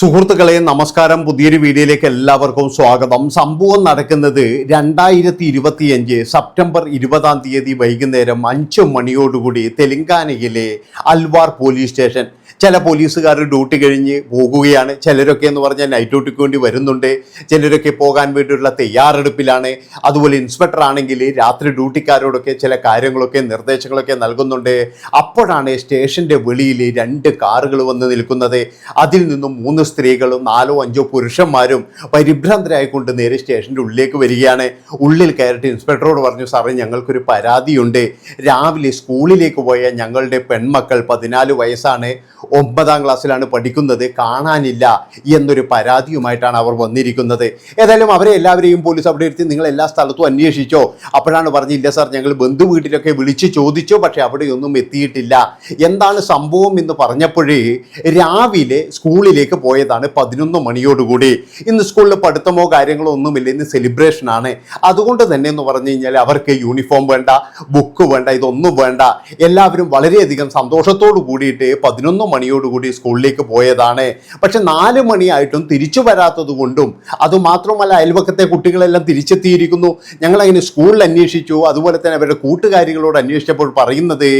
സുഹൃത്തുക്കളെ നമസ്കാരം. പുതിയൊരു വീഡിയോയിലേക്ക് എല്ലാവർക്കും സ്വാഗതം. സംഭവം നടക്കുന്നത് രണ്ടായിരത്തി ഇരുപത്തിയഞ്ച് സെപ്റ്റംബർ ഇരുപതാം തീയതി വൈകുന്നേരം അഞ്ച് മണിയോടുകൂടി തെലങ്കാനയിലെ അൽവാർ പോലീസ് സ്റ്റേഷൻ ചില പോലീസുകാർ ഡ്യൂട്ടി കഴിഞ്ഞ് പോകുകയാണ്. ചിലരൊക്കെ എന്ന് പറഞ്ഞാൽ നൈറ്റ് ഡ്യൂട്ടിക്ക് വേണ്ടി വരുന്നുണ്ട്. ചിലരൊക്കെ പോകാൻ വേണ്ടിയുള്ള തയ്യാറെടുപ്പിലാണ്. അതുപോലെ ഇൻസ്പെക്ടർ ആണെങ്കിൽ രാത്രി ഡ്യൂട്ടിക്കാരോടൊക്കെ ചില കാര്യങ്ങളൊക്കെ നിർദ്ദേശങ്ങളൊക്കെ നൽകുന്നുണ്ട്. അപ്പോഴാണ് സ്റ്റേഷന്റെ വെളിയിൽ രണ്ട് കാറുകൾ വന്ന് നിൽക്കുന്നത്. അതിൽ നിന്നും മൂന്ന് സ്ത്രീകളും നാലോ അഞ്ചോ പുരുഷന്മാരും പരിഭ്രാന്തരായിക്കൊണ്ട് നേരെ സ്റ്റേഷന്റെ ഉള്ളിലേക്ക് വരികയാണ്. ഉള്ളിൽ കയറിയിട്ട് ഇൻസ്പെക്ടറോട് പറഞ്ഞു സാറേ ഞങ്ങൾക്കൊരു പരാതിയുണ്ട്. രാവിലെ സ്കൂളിലേക്ക് പോയ ഞങ്ങളുടെ പെൺമക്കൾ പതിനാല് വയസ്സാണ്. ഒമ്പതാം ക്ലാസ്സിലാണ് പഠിക്കുന്നത്. കാണാനില്ല എന്നൊരു പരാതിയുമായിട്ടാണ് അവർ വന്നിരിക്കുന്നത്. ഏതായാലും അവരെ എല്ലാവരെയും പോലീസ് അവിടെ ഇരുത്തി നിങ്ങൾ എല്ലാ സ്ഥലത്തും അന്വേഷിച്ചോ. അപ്പോഴാണ് പറഞ്ഞില്ല സാർ ഞങ്ങൾ ബന്ധു വീട്ടിലൊക്കെ വിളിച്ച് ചോദിച്ചു പക്ഷേ അവിടെയൊന്നും എത്തിയിട്ടില്ല. എന്താണ് സംഭവം എന്ന് പറഞ്ഞപ്പോഴേ രാവിലെ സ്കൂളിലേക്ക് പോയതാണ് പതിനൊന്ന് മണിയോടുകൂടി. ഇന്ന് സ്കൂളിൽ പഠിത്തമോ കാര്യങ്ങളോ ഒന്നുമില്ല ഇന്ന് സെലിബ്രേഷൻ ആണ് അതുകൊണ്ട് തന്നെ എന്ന് പറഞ്ഞു കഴിഞ്ഞാൽ അവർക്ക് യൂണിഫോം വേണ്ട ബുക്ക് വേണ്ട ഇതൊന്നും വേണ്ട. എല്ലാവരും വളരെയധികം സന്തോഷത്തോടു കൂടിയിട്ട് പതിനൊന്ന് മണിയോടുകൂടി സ്കൂളിലേക്ക് പോയതാണ്. പക്ഷെ നാല് മണിയായിട്ടും തിരിച്ചു വരാത്തത് കൊണ്ടും അതുമാത്രമല്ല അയൽവക്കത്തെ കുട്ടികളെല്ലാം തിരിച്ചെത്തിയിരിക്കുന്നു. ഞങ്ങളങ്ങനെ സ്കൂളിൽ അന്വേഷിച്ചു. അതുപോലെ തന്നെ അവരുടെ കൂട്ടുകാരികളോട് അന്വേഷിച്ചപ്പോൾ പറയുന്നത്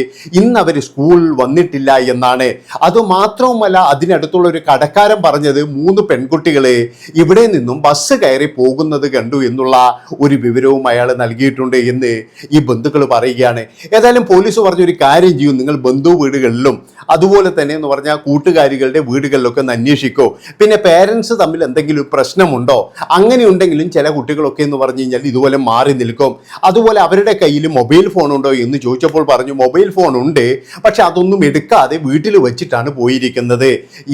ഇന്ന് അവർ സ്കൂൾ വന്നിട്ടില്ല എന്നാണ്. അതുമാത്രവുമല്ല അതിനടുത്തുള്ള ഒരു കടക്കാരൻ പറഞ്ഞത് മൂന്ന് പെൺകുട്ടികളെ ഇവിടെ നിന്നും ബസ് കയറി പോകുന്നത് കണ്ടു എന്നുള്ള ഒരു വിവരവും അയാൾ നൽകിയിട്ടുണ്ട് എന്ന് ഈ ബന്ധുക്കൾ പറയുകയാണ്. ഏതായാലും പോലീസ് പറഞ്ഞൊരു കാര്യം ചെയ്യും. നിങ്ങൾ ബന്ധു വീടുകളിലും അതുപോലെ തന്നെ എന്ന് പറഞ്ഞാൽ കൂട്ടുകാരികളുടെ വീടുകളിലൊക്കെ ഒന്ന് അന്വേഷിക്കോ. പിന്നെ പേരൻസ് തമ്മിൽ എന്തെങ്കിലും പ്രശ്നമുണ്ടോ? അങ്ങനെ ഉണ്ടെങ്കിലും ചില കുട്ടികളൊക്കെ എന്ന് പറഞ്ഞു കഴിഞ്ഞാൽ ഇതുപോലെ മാറി നിൽക്കും. അതുപോലെ അവരുടെ കയ്യിൽ മൊബൈൽ ഫോൺ ഉണ്ടോ എന്ന് ചോദിച്ചപ്പോൾ പറഞ്ഞു മൊബൈൽ ഫോൺ ഉണ്ട്. പക്ഷെ അതൊന്നും എടുക്കാതെ വീട്ടിൽ വെച്ചിട്ടാണ് പോയിരിക്കുന്നത്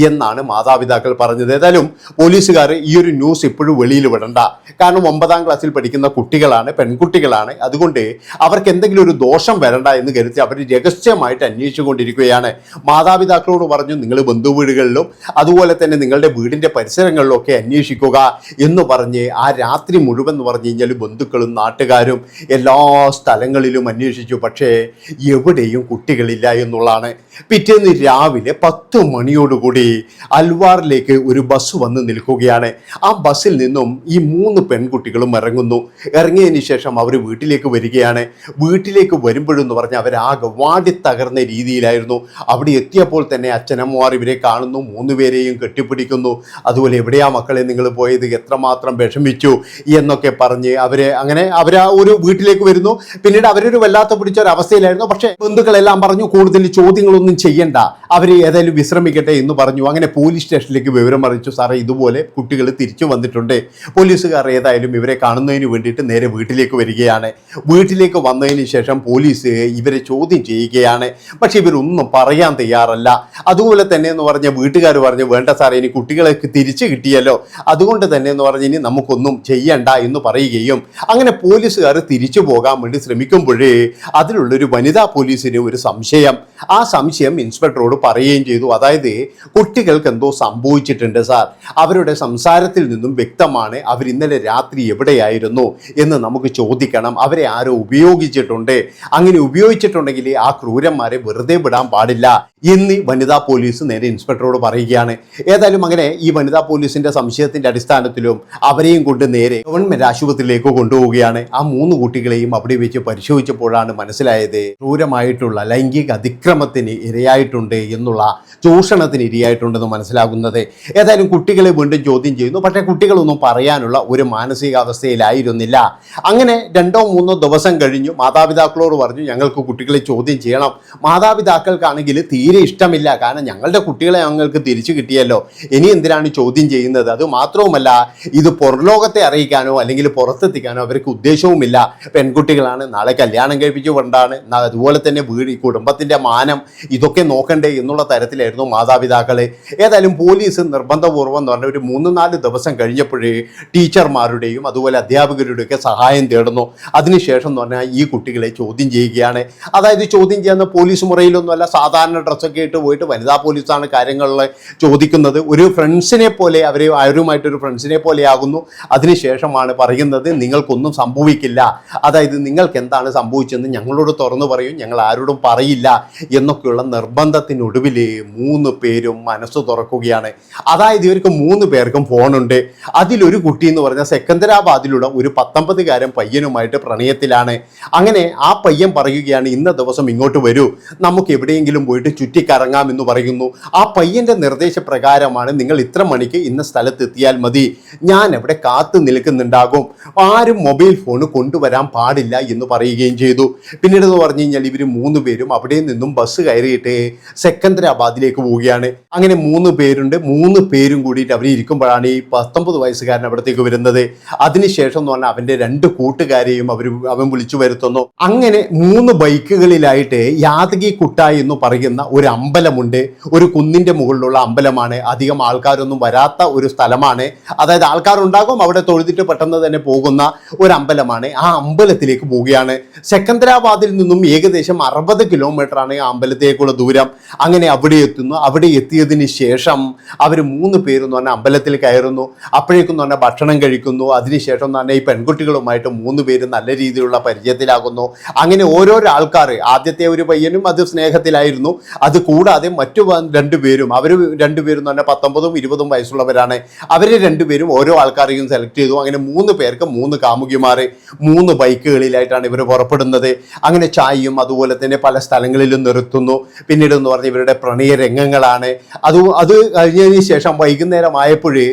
എന്നാണ് മാതാപിതാക്കൾ പറഞ്ഞത്. ഏതായാലും പോലീസുകാർ ഈ ഒരു ന്യൂസ് ഇപ്പോഴും വെളിയിൽ വിടണ്ട. കാരണം ഒമ്പതാം ക്ലാസ്സിൽ പഠിക്കുന്ന കുട്ടികളാണ് പെൺകുട്ടികളാണ്. അതുകൊണ്ട് അവർക്ക് എന്തെങ്കിലും ഒരു ദോഷം വരണ്ട എന്ന് കരുതി അവർ രഹസ്യമായിട്ട് അന്വേഷിച്ചുകൊണ്ടിരിക്കുകയാണ്. മാതാപിതാക്കളോട് പറഞ്ഞു നിങ്ങൾ ബന്ധുവീടുകളിലും അതുപോലെ തന്നെ നിങ്ങളുടെ വീടിന്റെ പരിസരങ്ങളിലും ഒക്കെ അന്വേഷിക്കുക എന്ന് പറഞ്ഞ് ആ രാത്രി മുഴുവൻ എന്ന് പറഞ്ഞു കഴിഞ്ഞാൽ ബന്ധുക്കളും നാട്ടുകാരും എല്ലാ സ്ഥലങ്ങളിലും അന്വേഷിച്ചു. പക്ഷേ എവിടെയും കുട്ടികളില്ല എന്നുള്ളതാണ് പിറ്റേന്ന് രാവിലെ പത്ത് മണിയോടുകൂടി അൽവാറിലേക്ക് ഒരു ബസ് വന്ന് നിൽക്കുകയാണ്. ആ ബസ്സിൽ നിന്നും ഈ മൂന്ന് പെൺകുട്ടികളും ഇറങ്ങുന്നു. ഇറങ്ങിയതിന് ശേഷം അവർ വീട്ടിലേക്ക് വരികയാണ്. വീട്ടിലേക്ക് വരുമ്പോഴെന്ന് പറഞ്ഞാൽ അവരാകെ വാടി തകർന്ന രീതിയിലായിരുന്നു. അവിടെ എത്തിയപ്പോൾ തന്നെ അച്ഛനമ്മമാർ ഇവരെ കാണുന്നു മൂന്ന് പേരെയും കെട്ടിപ്പിടിക്കുന്നു. അതുപോലെ എവിടെയാ മക്കളെ നിങ്ങൾ പോയത്? എത്രമാത്രം വിഷമിച്ചു? എന്നൊക്കെ പറഞ്ഞ് അവരെ അങ്ങനെ അവർ ആ ഒരു വീട്ടിലേക്ക് വരുന്നു. പിന്നീട് അവരൊരു വല്ലാത്ത പിടിച്ച ഒരു അവസ്ഥയിലായിരുന്നു. പക്ഷേ ബന്ധുക്കളെല്ലാം പറഞ്ഞു കൂടുതൽ ചോദ്യങ്ങളൊന്നും ചെയ്യണ്ട. അവർ ഏതായാലും വിശ്രമിക്കട്ടെ എന്ന് പറഞ്ഞു. അങ്ങനെ പോലീസ് സ്റ്റേഷനിലേക്ക് വിവരം അറിയിച്ചു. സാറേ ഇതുപോലെ കുട്ടികൾ തിരിച്ചു വന്നിട്ടുണ്ട്. പോലീസുകാർ ഏതായാലും ഇവരെ കാണുന്നതിന് വേണ്ടിയിട്ട് നേരെ വീട്ടിലേക്ക് വരികയാണ്. വീട്ടിലേക്ക് വന്നതിന് ശേഷം പോലീസ് ഇവരെ ചോദ്യം ചെയ്യുകയാണ്. പക്ഷെ ഇവരൊന്നും പറയാൻ തയ്യാറല്ല. അതുപോലെ തന്നെ എന്ന് പറഞ്ഞ വീട്ടുകാർ പറഞ്ഞു വേണ്ട സാറേ ഇനി കുട്ടികളെ തിരിച്ചു കിട്ടിയല്ലോ. അതുകൊണ്ട് തന്നെ എന്ന് പറഞ്ഞ് ഇനി നമുക്കൊന്നും ചെയ്യണ്ട എന്ന് പറയുകയും അങ്ങനെ പോലീസുകാർ തിരിച്ചു പോകാൻ വേണ്ടി ശ്രമിക്കുമ്പോഴേ അതിലുള്ളൊരു വനിതാ പോലീസിന് ഒരു സംശയം. ആ സംശയം ഇൻസ്പെക്ടറോട് പറയുകയും ചെയ്തു. അതായത് കുട്ടികൾക്ക് എന്തോ സംഭവിച്ചിട്ടുണ്ട് സാർ. അവരുടെ സംസാരത്തിൽ നിന്നും വ്യക്തമാണ് അവർ ഇന്നലെ രാത്രി എവിടെയായിരുന്നു എന്ന് നമുക്ക് ചോദിക്കണം. അവരെ ആരോ ഉപയോഗിച്ചിട്ടുണ്ട്. അങ്ങനെ ഉപയോഗിച്ചിട്ടുണ്ടെങ്കിൽ ആ ക്രൂരന്മാരെ വെറുതെ വിടാൻ പാടില്ല. എന്ന് വനിതാ പോലീസ് നേരെ ഇൻസ്പെക്ടറോട് പറയുകയാണ്. ഏതായാലും അങ്ങനെ ഈ വനിതാ പോലീസിന്റെ സംശയത്തിന്റെ അടിസ്ഥാനത്തിലും അവരെയും കൊണ്ട് നേരെ ഗവൺമെന്റ് ആശുപത്രിയിലേക്ക് കൊണ്ടുപോവുകയാണ്. ആ മൂന്ന് കുട്ടികളെയും അവിടെ വെച്ച് പരിശോധിച്ചപ്പോഴാണ് മനസ്സിലായത് ക്രൂരമായിട്ടുള്ള ലൈംഗിക അതിക്രമത്തിന് ഇരയായിട്ടുണ്ട് എന്നുള്ള ചൂഷണത്തിന് ഇരയായിട്ടുണ്ടെന്ന് മനസ്സിലാകുന്നത്. ഏതായാലും കുട്ടികളെ വീണ്ടും ചോദ്യം ചെയ്യുന്നു. പക്ഷേ കുട്ടികളൊന്നും പറയാനുള്ള ഒരു മാനസികാവസ്ഥയിലായിരുന്നില്ല. അങ്ങനെ രണ്ടോ മൂന്നോ ദിവസം കഴിഞ്ഞു. മാതാപിതാക്കളോട് പറഞ്ഞു ഞങ്ങൾക്ക് കുട്ടികളെ ചോദ്യം ചെയ്യണം. മാതാപിതാക്കൾക്കാണെങ്കിൽ തീരെ ഇഷ്ടമില്ല. കാരണം ഞങ്ങളുടെ കുട്ടികളെ ഞങ്ങൾക്ക് തിരിച്ചു കിട്ടിയല്ലോ. ഇനി എന്തിനാണ് ചോദ്യം ചെയ്യുന്നത്? അത് മാത്രവുമല്ല ഇത് പുറലോകത്തെ അറിയിക്കാനോ അല്ലെങ്കിൽ പുറത്തെത്തിക്കാനോ അവർക്ക് ഉദ്ദേശവുമില്ല. പെൺകുട്ടികളാണ്. നാളെ കല്യാണം കഴിപ്പിച്ചു കൊണ്ടാണ് അതുപോലെ തന്നെ വീട് കുടുംബത്തിന്റെ മാനം ഇതൊക്കെ നോക്കണ്ടേ എന്നുള്ള തരത്തിലായിരുന്നു മാതാപിതാക്കൾ ഏതായാലും പോലീസ് നിർബന്ധപൂർവം എന്ന് പറഞ്ഞ ഒരു മൂന്ന് നാല് ദിവസം കഴിഞ്ഞപ്പോഴേ ടീച്ചർമാരുടെയും അതുപോലെ അധ്യാപകരുടെയൊക്കെ സഹായം തേടുന്നു. അതിനുശേഷം എന്ന് പറഞ്ഞാൽ ഈ കുട്ടികളെ ചോദ്യം ചെയ്യുകയാണ്. അതായത് ചോദ്യം ചെയ്യുന്ന പോലീസ് മുറയിലൊന്നുമല്ല സാധാരണ ഡ്രസ്സൊക്കെ ഇട്ട് പോയിട്ട് വനിതാ പോലീസാണ് കാര്യങ്ങളിൽ ചോദിക്കുന്നത്. ഒരു ഫ്രണ്ട്സിനെ പോലെ അവർ അവരുമായിട്ടൊരു ഫ്രണ്ട്സിനെ പോലെ ആകുന്നു അതിനുശേഷമാണ് പറയുന്നത് നിങ്ങൾക്കൊന്നും സംഭവിക്കില്ല. അതായത് നിങ്ങൾക്ക് എന്താണ് സംഭവിച്ചതെന്ന് ഞങ്ങളോട് തുറന്നു പറയും. ഞങ്ങൾ ആരോടും പറയില്ല. എന്നൊക്കെയുള്ള നിർബന്ധത്തിനൊടുവിൽ മൂന്ന് പേരും മനസ്സ് തുറക്കുകയാണ്. അതായത് ഇവർക്ക് മൂന്ന് പേർക്കും ഫോണുണ്ട്. അതിലൊരു കുട്ടി എന്ന് പറഞ്ഞാൽ സെക്കന്ദരാബാദിലുള്ള ഒരു പത്തൊമ്പതുകാരൻ പയ്യനുമായിട്ട് പ്രണയത്തിലാണ്. അങ്ങനെ ആ പയ്യൻ പറയുകയാണ് ഇന്ന ദിവസം ഇങ്ങോട്ട് വരൂ. നമുക്ക് എവിടെയെങ്കിലും പോയിട്ട് ചുറ്റിക്കറങ്ങാം എന്ന് പറയുന്നു. ആ പയ്യന്റെ നിർദ്ദേശപ്രകാരമാണ് നിങ്ങൾ ഇത്ര മണിക്ക് ഇന്ന സ്ഥലത്ത് എത്തിയാൽ മതി. ഞാൻ അവിടെ കാത്തു നിൽക്കുന്നുണ്ടാകും. ആരും മൊബൈൽ ഫോൺ കൊണ്ടുവരാൻ പാടില്ല എന്ന് പറയുകയും ചെയ്തു. പിന്നീട് എന്ന് പറഞ്ഞു കഴിഞ്ഞാൽ ഇവർ മൂന്ന് പേരും അവിടെ നിന്നും ബസ് കയറിയിട്ട് സെക്കന്ദരാബാദിലേക്ക് പോവുകയാണ്. അങ്ങനെ മൂന്ന് പേരുണ്ട്. മൂന്ന് പേരും കൂടിയിട്ട് അവർ ഇരിക്കുമ്പോഴാണ് ഈ പത്തൊമ്പത് വയസ്സുകാരൻ അവിടത്തേക്ക് വരുന്നത്. അതിനുശേഷം എന്ന് പറഞ്ഞാൽ അവന്റെ രണ്ട് കൂട്ടുകാരെയും അവർ അവൻ വിളിച്ചു വരുത്തുന്നു. അങ്ങനെ മൂന്ന് ബൈക്കുകളിലായിട്ട് യാതകി കുട്ടായി എന്ന് പറയുന്ന ഒരു അമ്പലമുണ്ട്. ഒരു കുന്നിന്റെ മുകളിലുള്ള അമ്പലമാണ്. അധികം ആൾക്കാരൊന്നും വരാത്ത ഒരു സ്ഥലമാണ്. അതായത് ആൾക്കാരുണ്ടാകും അവിടെ തൊഴുതിട്ട് പെട്ടെന്ന് തന്നെ പോകുന്ന ഒരു അമ്പലമാണ്. ആ അമ്പലത്തിലേക്ക് പോവുകയാണ്. സെക്കന്ദരാബാദിൽ നിന്നും ഏകദേശം അറുപത് കിലോമീറ്റർ ആണ് ആ അമ്പലത്തേക്കുള്ള ദൂരം. അങ്ങനെ അവിടെ എത്തുന്നു. അവിടെ എത്തിയതിന് ശേഷം അവർ മൂന്ന് പേരെന്ന് പറഞ്ഞാൽ അമ്പലത്തിൽ കയറുന്നു. അപ്പോഴേക്കും പറഞ്ഞാൽ ഭക്ഷണം കഴിക്കുന്നു. അതിനുശേഷം എന്ന് പറഞ്ഞാൽ ഈ പെൺകുട്ടികളുമായിട്ട് മൂന്ന് പേര് നല്ല രീതിയിലുള്ള പരിചയത്തിലാകുന്നു. അങ്ങനെ ഓരോരോ ആൾക്കാർ ആദ്യത്തെ ഒരു പയ്യനും അത് സ്നേഹത്തിലായിരുന്നു. അത് കൂടാതെ മറ്റു രണ്ടുപേരും അവർ രണ്ടുപേരും പറഞ്ഞാൽ പത്തൊമ്പതും ഇരുപതും വയസ്സുള്ളവരാണ്. അവർ രണ്ടുപേരും ഓരോ ആൾക്കാരെയും സെലക്ട് ചെയ്തു. അങ്ങനെ മൂന്ന് പേർക്ക് മൂന്ന് കാമുകിമാർ മൂന്ന് ബൈക്കുകളിലായിട്ടാണ് ഇവർ പുറപ്പെടുന്നത്. അങ്ങനെ ചായയും അതുപോലെ തന്നെ പല സ്ഥലങ്ങളിലും നിർത്തുന്നു. പിന്നീട് എന്ന് പറഞ്ഞാൽ ഇവരുടെ പ്രണയ രംഗങ്ങളാണ്. അത് അത് കഴിഞ്ഞതിന് ശേഷം വൈകുന്നേരം വൈകുന്നേരമായപ്പോഴേ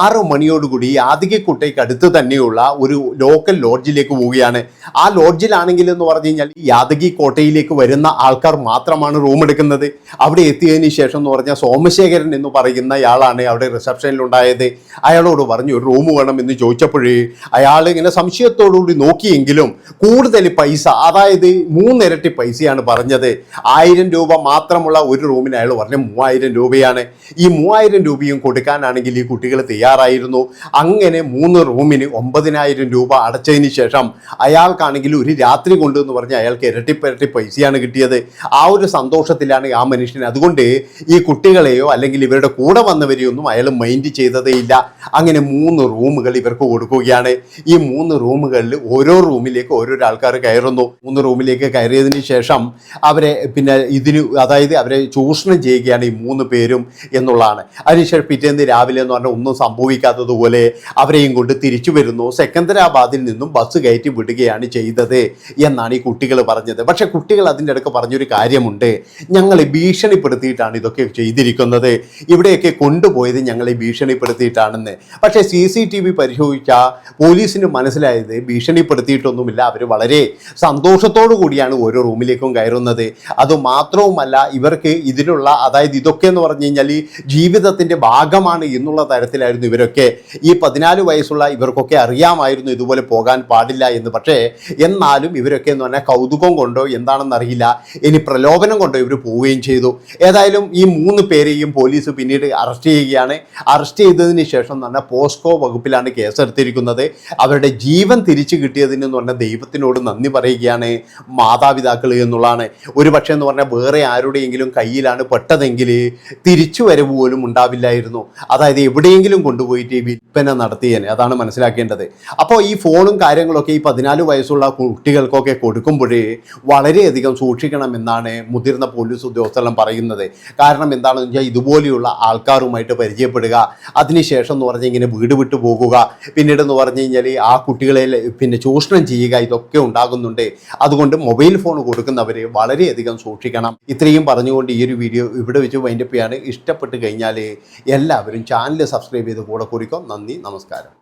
ആറ് മണിയോടുകൂടി യാതികക്കുട്ടയ്ക്ക് അടുത്ത് തന്നെയുള്ള ഒരു ലോക്കൽ ലോഡ്ജിലേക്ക് പോവുകയാണ്. ആ ലോഡ്ജിലാണെങ്കിൽ എന്ന് പറഞ്ഞു കഴിഞ്ഞാൽ യാദഗി കോട്ടയിലേക്ക് വരുന്ന ആൾക്കാർ മാത്രമാണ് റൂം എടുക്കുന്നത്. അവിടെ എത്തിയതിന് ശേഷം എന്ന് പറഞ്ഞാൽ സോമശേഖരൻ എന്ന് പറയുന്ന ആളാണ് അവിടെ റിസപ്ഷനിൽ റിസപ്ഷനിലുണ്ടായത്. അയാളോട് പറഞ്ഞു ഒരു റൂം വേണം എന്ന് ചോദിച്ചപ്പോഴേ അയാൾ ഇങ്ങനെ സംശയത്തോടുകൂടി നോക്കിയെങ്കിലും കൂടുതൽ പൈസ അതായത് മൂന്നിരട്ടി പൈസയാണ് പറഞ്ഞത്. ആയിരം രൂപ മാത്രമുള്ള ഒരു റൂമിന് അയാൾ പറഞ്ഞ മൂവായിരം രൂപയാണ്. ഈ മൂവായിരം രൂപയും കൊടുക്കാനാണെങ്കിൽ ഈ കുട്ടികൾ തയ്യാറായിരുന്നു. അങ്ങനെ മൂന്ന് റൂമിന് ഒമ്പതിനായിരം രൂപ അടച്ചതിന് ശേഷം അയാൾക്കാണെങ്കിൽ ഒരു രാത്രി കൊണ്ട് എന്ന് പറഞ്ഞ് അയാൾക്ക് ഇരട്ടി പൈസയാണ് കിട്ടിയത്. ആ ഒരു സന്തോഷത്തിലാണ് ആ മനുഷ്യൻ അതുകൊണ്ട് ഈ കുട്ടികളെയോ അല്ലെങ്കിൽ ഇവരുടെ കൂടെ വന്നവരെയൊന്നും അയാൾ മൈൻഡ് ചെയ്തതേ ഇല്ല. അങ്ങനെ മൂന്ന് റൂമുകൾ ഇവർക്ക് കൊടുക്കുകയാണ്. ഈ മൂന്ന് റൂമുകളിൽ ഓരോ റൂമിലേക്ക് ഓരോരോ ആൾക്കാർ കയറുന്നു. മൂന്ന് റൂമിലേക്ക് കയറിയതിന് ശേഷം അവരെ പിന്നെ ഇതിന് അതായത് അവരെ ചൂഷണം ചെയ്യുകയാണ് ഈ മൂന്ന് പേരും എന്നുള്ളതാണ്. അതിനുശേഷം പിറ്റേന്ന് രാവിലെ എന്ന് പറഞ്ഞാൽ ഒന്നും സംഭവിക്കാത്തതുപോലെ അവരെയും കൊണ്ട് തിരിച്ചു വരുന്നു. സെക്കന്ദരാബാദിൽ നിന്നും ബസ് കയറ്റി വിടുകയാണ് ചെയ്തത് എന്നാണ് ഈ കുട്ടികൾ പറഞ്ഞത്. പക്ഷേ കുട്ടികൾ അതിന്റെ ഇടയ്ക്ക് പറഞ്ഞൊരു കാര്യമുണ്ട്. ഞങ്ങളെ ഭീഷണിപ്പെടുത്തിയിട്ടാണ് ഇതൊക്കെ ചെയ്തിരിക്കുന്നത്. ഇവിടെയൊക്കെ കൊണ്ടുപോയത് ഞങ്ങളെ ഭീഷണിപ്പെടുത്തിയിട്ടാണെന്ന്. പക്ഷേ സി സി ടി വി പരിശോധിച്ച പോലീസിന് മനസ്സിലായത് ഭീഷണിപ്പെടുത്തിയിട്ടൊന്നുമില്ല. അവർ വളരെ സന്തോഷത്തോടു കൂടിയാണ് ഓരോ റൂമിലേക്കും കയറുന്നത്. അത് മാത്രവുമല്ല ഇവർക്ക് ഇതിലുള്ള അതായത് ഇതൊക്കെ എന്ന് പറഞ്ഞു കഴിഞ്ഞാൽ ഈ ജീവിതത്തിന്റെ ഭാഗമാണ് എന്നുള്ള തരത്തിലായിരുന്നു ഇവരൊക്കെ. ഈ പതിനാല് വയസ്സുള്ള ഇവർക്കൊക്കെ അറിയാമായിരുന്നു ഇതുപോലെ പോകാൻ പാടില്ല എന്ന്. പക്ഷേ എന്നാലും ഇവരൊക്കെ എന്ന് പറഞ്ഞാൽ കൗതുകം കൊണ്ടോ എന്താണെന്നറിയില്ല. ഇനി പ്രലോഭനം കൊണ്ടോ ഇവർ പോവുകയും ചെയ്തു. ഏതായാലും ഈ മൂന്ന് പേരെയും പോലീസ് പിന്നീട് അറസ്റ്റ് ചെയ്യുകയാണ്. അറസ്റ്റ് ചെയ്തതിന് ശേഷം പറഞ്ഞാൽ പോസ്കോ വകുപ്പിലാണ് കേസെടുത്തിരിക്കുന്നത്. അവരുടെ ജീവൻ തിരിച്ചു കിട്ടിയതിന് എന്ന് പറഞ്ഞാൽ ദൈവത്തിനോട് നന്ദി പറയുകയാണ് മാതാപിതാക്കൾ എന്നുള്ളതാണ്. ഒരു പക്ഷേ എന്ന് പറഞ്ഞാൽ വേറെ ആരുടെയെങ്കിലും കയ്യിലാണ് പെട്ടതെങ്കിൽ തിരിച്ചു വരവ് പോലും ഉണ്ടാവില്ലായിരുന്നു. അതായത് എവിടെയെങ്കിലും കൊണ്ടുപോയിട്ട് വിൽപ്പന നടത്തിയേനെ. അതാണ് മനസ്സിലാക്കേണ്ടത്. അപ്പോൾ ഈ ഫോണും കാര്യങ്ങളൊക്കെ ഈ പതിനാല് വയസ്സുള്ള കുട്ടികൾക്കൊക്കെ കൊടുക്കുമ്പോഴേ വളരെയധികം സൂക്ഷിക്കണമെന്നാണ് മുതിർന്ന പോലീസ് ഉദ്യോഗസ്ഥരെല്ലാം പറയുന്നത്. കാരണം എന്താണെന്ന് വെച്ചാൽ ഇതുപോലെയുള്ള ആൾക്കാരുമായിട്ട് പരിചയപ്പെടുക അതിനുശേഷം എന്ന് പറഞ്ഞാൽ ഇങ്ങനെ വീട് വിട്ടു പോകുക പിന്നീട് എന്ന് പറഞ്ഞു കഴിഞ്ഞാൽ ആ കുട്ടികളെ പിന്നെ ചൂഷണം ചെയ്യുക ഇതൊക്കെ ഉണ്ടാകുന്നുണ്ട്. അതുകൊണ്ട് മൊബൈൽ ഫോൺ കൊടുക്കുന്നവർ വളരെയധികം സൂക്ഷിക്കണം. ഇത്രയും പറഞ്ഞുകൊണ്ട് ഈ ഒരു വീഡിയോ ഇവിടെ വെച്ച് വൈൻഡപ്പ് ചെയ്യാണ്. ഇഷ്ടപ്പെട്ട് കഴിഞ്ഞാൽ എല്ലാവരും ചാനൽ സബ്സ്ക്രൈബ് ചെയ്ത് കൂടെ കുറിക്കും. നന്ദി നമസ്കാരം.